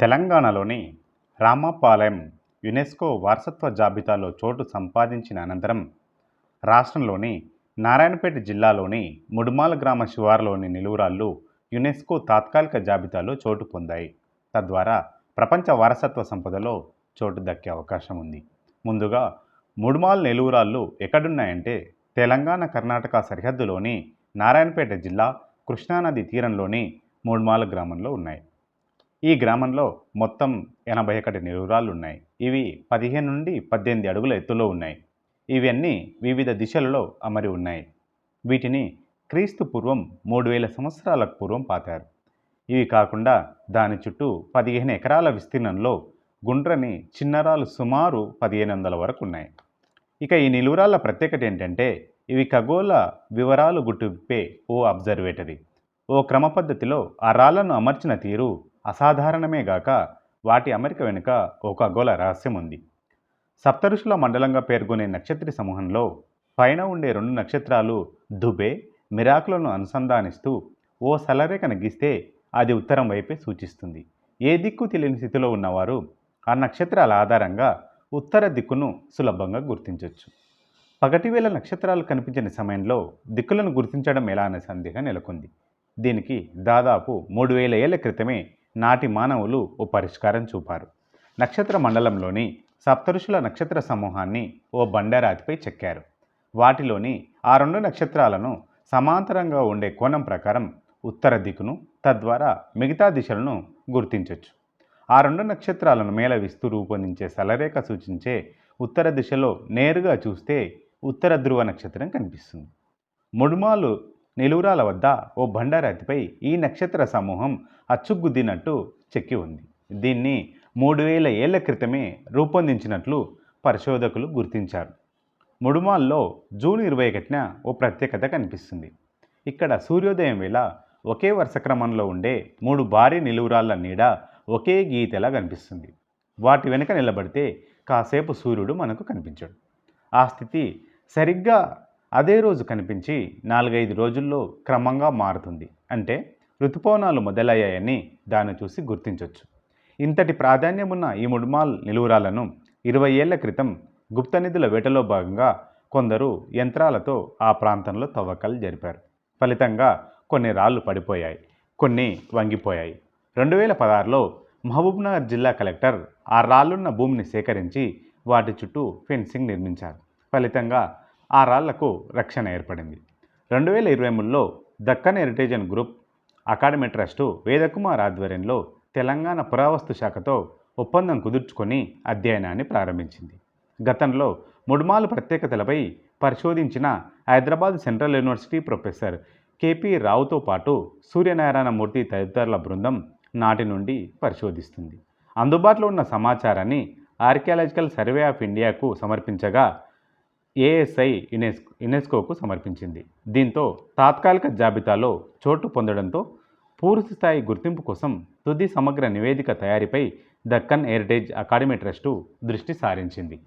తెలంగాణలోని రామాపాలెం యునెస్కో వారసత్వ జాబితాలో చోటు సంపాదించిన అనంతరం రాష్ట్రంలోని నారాయణపేట జిల్లాలోని ముడుమాల గ్రామ శివారులోని నిలువురాళ్ళు యునెస్కో తాత్కాలిక జాబితాలో చోటు పొందాయి. తద్వారా ప్రపంచ వారసత్వ సంపదలో చోటు దక్కే అవకాశం ఉంది. ముందుగా ముడుమాల్ నిలువురాళ్ళు ఎక్కడున్నాయంటే తెలంగాణ కర్ణాటక సరిహద్దులోని నారాయణపేట జిల్లా కృష్ణానది తీరంలోని మూడుమాల గ్రామంలో ఉన్నాయి. ఈ గ్రామంలో మొత్తం ఎనభై ఒకటి నిలువురాళ్ళు ఉన్నాయి ఇవి పదిహేను నుండి పద్దెనిమిది అడుగుల ఎత్తులో ఉన్నాయి. ఇవన్నీ వివిధ దిశలలో అమరి ఉన్నాయి. వీటిని క్రీస్తు పూర్వం మూడు వేల సంవత్సరాలకు పూర్వం పాతారు. ఇవి కాకుండా దాని చుట్టూ పదిహేను ఎకరాల విస్తీర్ణంలో గుండ్రని చిన్నరాలు సుమారు పదిహేను వందల వరకు ఉన్నాయి. ఇక ఈ నిలువురాళ్ళ ప్రత్యేకత ఏంటంటే ఇవి ఖగోళ వివరాలు గుర్తింపే ఓ అబ్జర్వేటరీ. ఓ క్రమ పద్ధతిలో ఆ రాళ్ళను అమర్చిన తీరు అసాధారణమే గాక వాటి అమరిక వెనుక ఒక ఖగోళ రహస్యం ఉంది. సప్తఋషుల మండలంగా పేర్కొనే నక్షత్ర సమూహంలో పైన ఉండే రెండు నక్షత్రాలు దుబే మిరాకులను అనుసంధానిస్తూ ఓ సలరేఖను గీస్తే అది ఉత్తరం వైపే సూచిస్తుంది. ఏ దిక్కు తెలియని స్థితిలో ఉన్నవారు ఆ నక్షత్రాల ఆధారంగా ఉత్తర దిక్కును సులభంగా గుర్తించవచ్చు పగటివేళ నక్షత్రాలు కనిపించని సమయంలో దిక్కులను గుర్తించడం ఎలా అనే సందేహం నెలకొంది. దీనికి దాదాపు మూడు వేల ఏళ్ళ క్రితమే నాటి మానవులు ఓ పరిష్కారం చూపారు. నక్షత్ర మండలంలోని సప్తఋషుల నక్షత్ర సమూహాన్ని ఓ బండరాతిపై చెక్కారు. వాటిలోని ఆ రెండు నక్షత్రాలను సమాంతరంగా ఉండే కోణం ప్రకారం ఉత్తర దిక్కును తద్వారా మిగతా దిశలను గుర్తించవచ్చు ఆ రెండు నక్షత్రాలను మేళవిస్తూ రూపొందించే సలరేఖ సూచించే ఉత్తర దిశలో నేరుగా చూస్తే ఉత్తర ధ్రువ నక్షత్రం కనిపిస్తుంది. ముడుమాలు నిలువురాల వద్ద ఓ బండరాతిపై ఈ నక్షత్ర సమూహం అచ్చుగుద్దినట్టు చెక్కి ఉంది. దీన్ని మూడు వేల ఏళ్ళ క్రితమే రూపొందించినట్లు పరిశోధకులు గుర్తించారు. ముడుమాల్లో జూన్ ఇరవై ఒకటిన ఓ ప్రత్యేకత కనిపిస్తుంది. ఇక్కడ సూర్యోదయం వేళ ఒకే వరుస క్రమంలో ఉండే మూడు భారీ నిలువురాళ్ళ నీడ ఒకే గీతలా కనిపిస్తుంది. వాటి వెనుక నిలబడితే కాసేపు సూర్యుడు మనకు కనిపించడు. ఆ స్థితి సరిగ్గా అదే రోజు కనిపించి నాలుగైదు రోజుల్లో క్రమంగా మారుతుంది. అంటే ఋతుపవనాలు మొదలయ్యాయని దాన్ని చూసి గుర్తించవచ్చు ఇంతటి ప్రాధాన్యమున్న ఈ ముడుమాల్ నిలువురాలను ఇరవై ఏళ్ళ క్రితం గుప్త నిధుల వేటలో భాగంగా కొందరు యంత్రాలతో ఆ ప్రాంతంలో తవ్వకాలు జరిపారు. ఫలితంగా కొన్ని రాళ్ళు పడిపోయాయి కొన్ని వంగిపోయాయి. రెండు వేల పదహారులో మహబూబ్నగర్ జిల్లా కలెక్టర్ ఆ రాళ్ళున్న భూమిని సేకరించి వాటి చుట్టూ ఫెన్సింగ్ నిర్మించారు. ఫలితంగా ఆ రాళ్ళకు రక్షణ ఏర్పడింది. రెండు వేల ఇరవై మూడులో Deccan heritage and group academy trust Vedakumar ఆధ్వర్యంలో తెలంగాణ పురావస్తు శాఖతో ఒప్పందం కుదుర్చుకొని అధ్యయనాన్ని ప్రారంభించింది. గతంలో ముడుమాలు ప్రత్యేకతలపై పరిశోధించిన Hyderabad central university professor K P రావుతో పాటు సూర్యనారాయణ మూర్తి తదితరుల బృందం నాటి నుండి పరిశోధిస్తుంది. అందుబాటులో ఉన్న సమాచారాన్ని ఆర్కియాలజికల్ సర్వే ఆఫ్ ఇండియాకు సమర్పించగా ఏఎస్ఐ యునెస్కో యునెస్కోకు సమర్పించింది. దీంతో తాత్కాలిక జాబితాలో చోటు పొందడంతో పూర్తి స్థాయి గుర్తింపు కోసం తుది సమగ్ర నివేదిక తయారీపై దక్కన్ హెరిటేజ్ అకాడమీ ట్రస్టు దృష్టి సారించింది.